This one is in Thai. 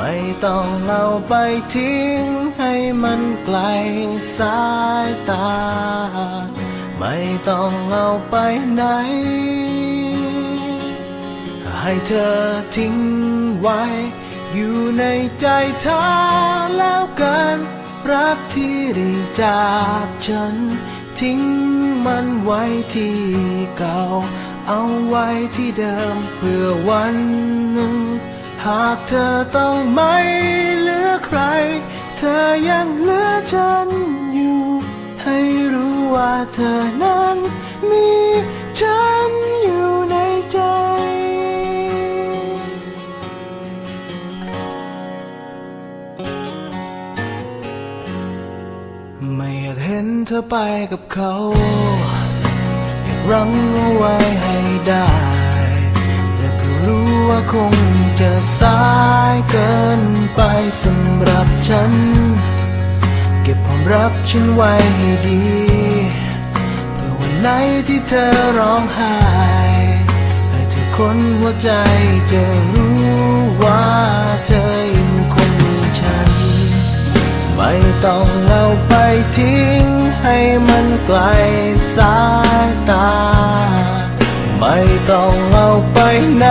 ไม่ต้องเอาไปทิ้งให้มันไกลสายตา ไม่ต้องเอาไปไหน ให้เธอทิ้งไว้ อยู่ในใจเธอแล้วกัน รักที่ได้จากฉัน ทิ้งมันไว้ที่เก่า เอาไว้ที่เดิมเพื่อวันหนึ่งากเธอต้องไม่เหลือใคร เธอยังเหลือฉันอยู่ ให้รู้ว่าเธอนั้นมีฉันอยู่ในใจ ไม่อยากเห็นเธอไปกับเขา อยากรั้งเอาไว้ให้ได้ คงจะสายเกินไปสำหรับฉัน เก็บความรักฉันไว้ให้ดีเพื่อวันไหนที่เธอร้องไห้ให้เธอคนหัวใจจะรู้ว่าเธอยังคงมีฉัน ไม่ต้องเอาไปทิ้งให้มันไกลสาย เอาไปไหน